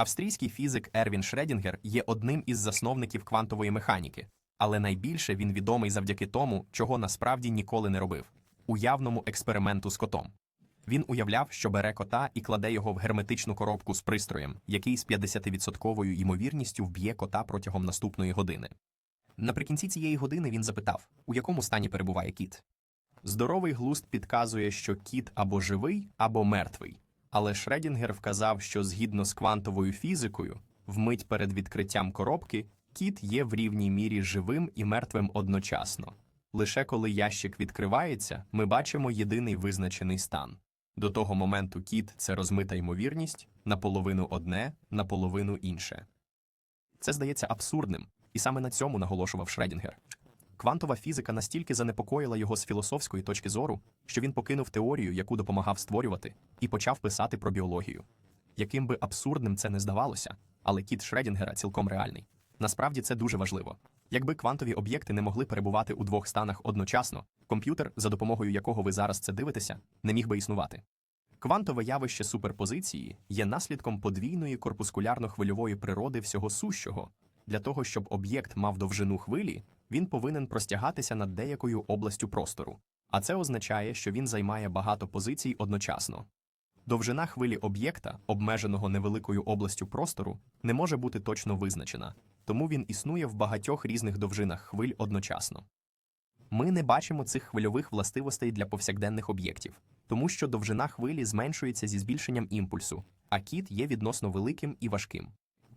Австрійський фізик Ервін Шредінгер є одним із засновників квантової механіки, але найбільше він відомий завдяки тому, чого насправді ніколи не робив уявному експерименту з котом. Він уявляв, що бере кота і кладе його в герметичну коробку з пристроєм, який з 50% ймовірністю вб'є кота протягом наступної години. Наприкінці цієї години він запитав, у якому стані перебуває кіт. Здоровий глузд підказує, що кіт або живий, або мертвий. Але Шредінгер вказав, що згідно з квантовою фізикою, вмить перед відкриттям коробки, кіт є в рівній мірі живим і мертвим одночасно. Лише коли ящик відкривається, ми бачимо єдиний визначений стан. До того моменту кіт це розмита ймовірність, наполовину одне, наполовину інше. Це здається абсурдним, і саме на цьому наголошував Шредінгер. Квантова фізика настільки занепокоїла його з філософської точки зору, що він покинув теорію, яку допомагав створювати, і почав писати про біологію. Яким би абсурдним це не здавалося, але кіт Шредінгера цілком реальний. Насправді це дуже важливо. Якби квантові об'єкти не могли перебувати у двох станах одночасно, комп'ютер, за допомогою якого ви зараз це дивитеся, не міг би існувати. Квантове явище суперпозиції є наслідком подвійної корпускулярно-хвильової природи всього сущого. Для того, щоб об'єкт мав довжину хвилі, він повинен простягатися над деякою областю простору, а це означає, що він займає багато позицій одночасно. Довжина хвилі об'єкта, обмеженого невеликою областю простору, не може бути точно визначена, тому він існує в багатьох різних довжинах хвиль одночасно. Ми не бачимо цих хвильових властивостей для повсякденних об'єктів, тому що довжина хвилі зменшується зі збільшенням імпульсу, а кіт є відносно великим і важким.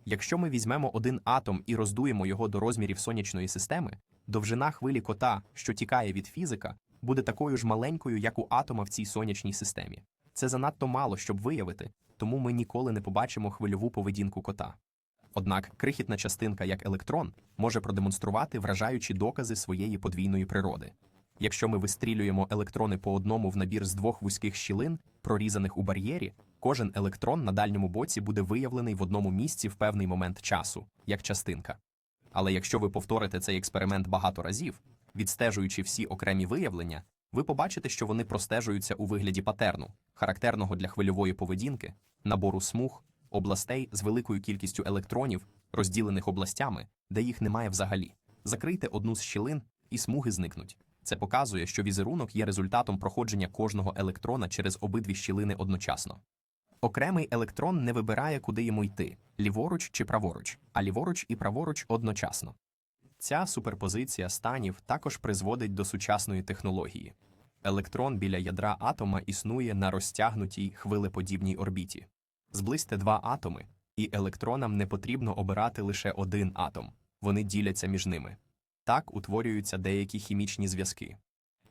Якщо ми візьмемо один атом і роздуємо його до розмірів сонячної системи, довжина хвилі кота, що тікає від фізика, буде такою ж маленькою, як у атома в цій сонячній системі. Це занадто мало, щоб виявити, тому ми ніколи не побачимо хвильову поведінку кота. Однак крихітна частинка, як електрон, може продемонструвати вражаючі докази своєї подвійної природи. Якщо ми вистрілюємо електрони по одному в набір з двох вузьких щілин, прорізаних у бар'єрі, кожен електрон на дальньому боці буде виявлений в одному місці в певний момент часу, як частинка. Але якщо ви повторите цей експеримент багато разів, відстежуючи всі окремі виявлення, ви побачите, що вони простежуються у вигляді патерну, характерного для хвильової поведінки, набору смуг, областей з великою кількістю електронів, розділених областями, де їх немає взагалі. Закрийте одну з щілин, і смуги зникнуть. Це показує, що візерунок є результатом проходження кожного електрона через обидві щілини одночасно. Окремий електрон не вибирає, куди йому йти ліворуч чи праворуч, а ліворуч і праворуч одночасно. Ця суперпозиція станів також призводить до сучасної технології. Електрон біля ядра атома існує на розтягнутій хвилеподібній орбіті. Зблизьте два атоми, і електронам не потрібно обирати лише один атом, вони діляться між ними. Так утворюються деякі хімічні зв'язки.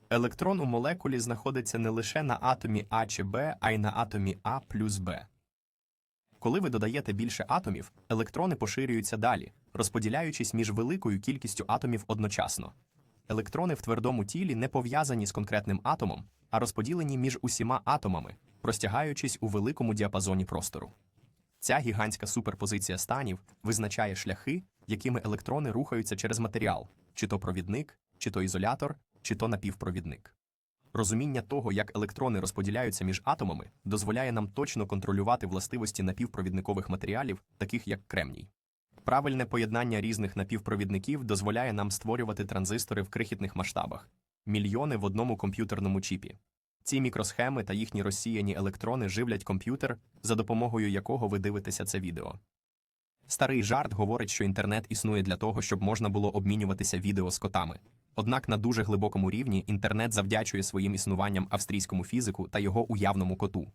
Електрон у молекулі знаходиться не лише на атомі А чи Б, а й на атомі А плюс Б. Коли ви додаєте більше атомів, електрони поширюються далі, розподіляючись між великою кількістю атомів одночасно. Електрони в твердому тілі не пов'язані з конкретним атомом, а розподілені між усіма атомами, простягаючись у великому діапазоні простору. Ця гігантська суперпозиція станів визначає шляхи, якими електрони рухаються через матеріал, чи то провідник, чи то ізолятор, чи то напівпровідник. Розуміння того, як електрони розподіляються між атомами, дозволяє нам точно контролювати властивості напівпровідникових матеріалів, таких як кремній. Правильне поєднання різних напівпровідників дозволяє нам створювати транзистори в крихітних масштабах мільйони в одному комп'ютерному чіпі. Ці мікросхеми та їхні розсіяні електрони живлять комп'ютер, за допомогою якого ви дивитеся це відео. Старий жарт говорить, що інтернет існує для того, щоб можна було обмінюватися відео з котами. Однак на дуже глибокому рівні інтернет завдячує своїм існуванням австрійському фізику та його уявному коту.